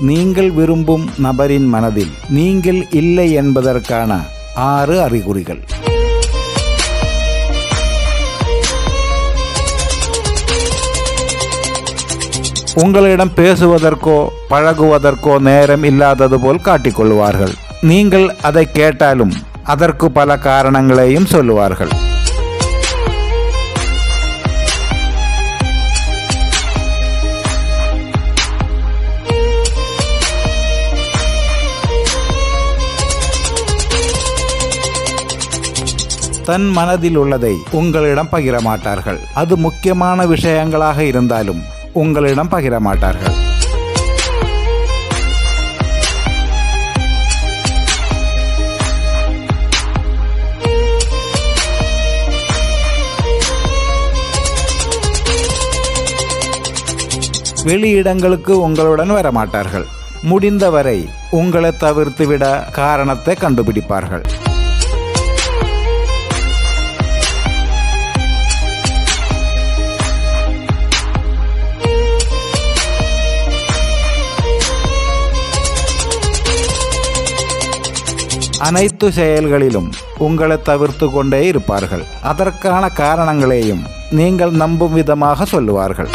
நீங்கள் விரும்பும் நபரின் மனதில் நீங்கள் இல்லை என்பதற்கான ஆறு அறிகுறிகள். உங்களிடம் பேசுவதற்கோ பழகுவதற்கோ நேரம் இல்லாதது போல் காட்டிக்கொள்வார்கள். நீங்கள் அதை கேட்டாலும் அதற்கு பல காரணங்களையும் சொல்லுவார்கள். தன் மனதில் உள்ளதை உங்களிடம் பகிர மாட்டார்கள் அது முக்கியமான விஷயங்களாக இருந்தாலும் உங்களிடம் பகிர மாட்டார்கள் வெளியிடங்களுக்கு உங்களுடன் வரமாட்டார்கள். முடிந்தவரை உங்களை தவிர்த்துவிட காரணத்தை கண்டுபிடிப்பார்கள். அனைத்து செயல்களிலும் உங்களை தவிர்த்து கொண்டே இருப்பார்கள். அதற்கான காரணங்களையும் நீங்கள் நம்பும் விதமாக சொல்லுவார்கள்.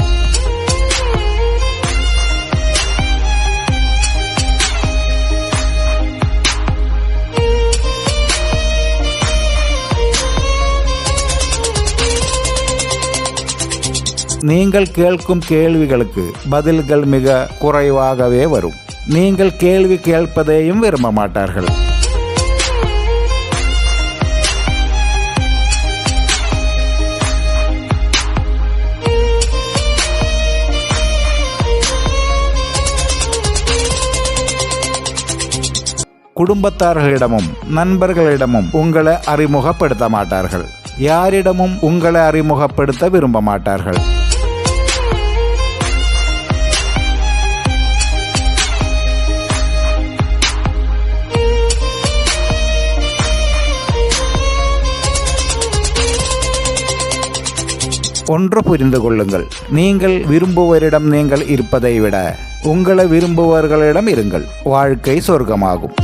நீங்கள் கேட்கும் கேள்விகளுக்கு பதில்கள் மிக குறைவாகவே வரும். நீங்கள் கேள்வி கேட்பதையும் விரும்ப மாட்டார்கள். குடும்பத்தார்களிடமும் நண்பர்களிடமும் உங்களை அறிமுகப்படுத்த மாட்டார்கள் யாரிடமும் உங்களை அறிமுகப்படுத்த விரும்ப மாட்டார்கள் ஒன்று புரிந்து கொள்ளுங்கள். நீங்கள் விரும்புவரிடம் நீங்கள் இருப்பதை விட உங்களை விரும்புவர்களிடம் இருங்கள். வாழ்க்கை சொர்க்கமாகும்.